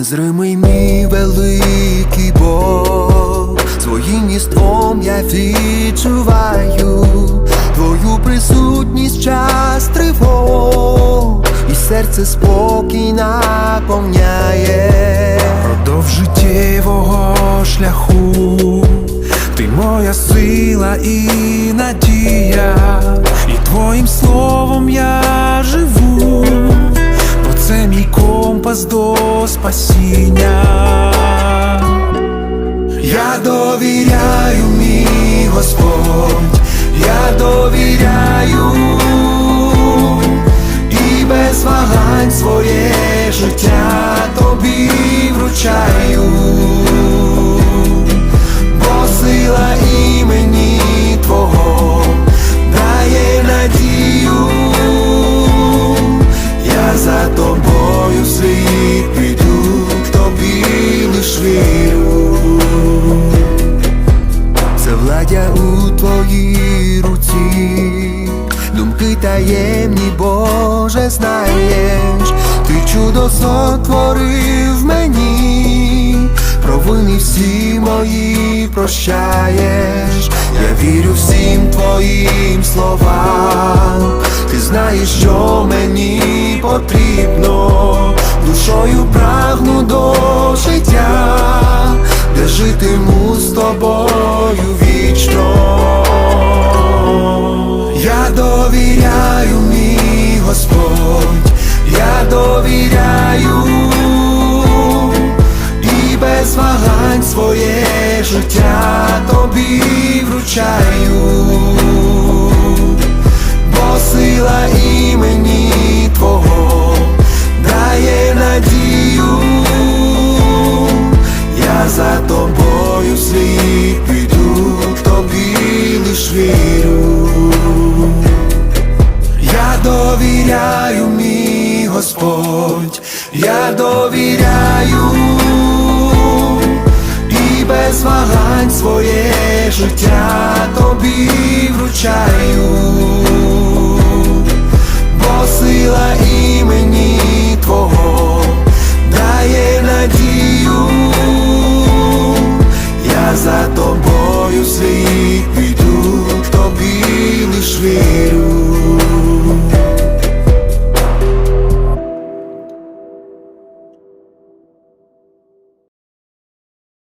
Незримий мій великий Бог, своїм містом я відчуваю твою присутність час тривог, і серце спокій наповняє. Продовж життєвого шляху, ти моя сила і надія, компас до спасіння. Я довіряю, мій Господь, я довіряю. І без вагань своє життя таємні, Боже, знаєш, ти чудо сотворив мені, провини всі мої прощаєш, я вірю всім твоїм словам, ти знаєш, що мені потрібно, душою прагну до життя, де житиму з тобою довіряю, мій Господь, я довіряю і без вагань своє життя тобі вручаю, бо сила імені Твого довіряю, мій Господь, я довіряю і без вагань своє життя тобі вручаю, бо сила мені.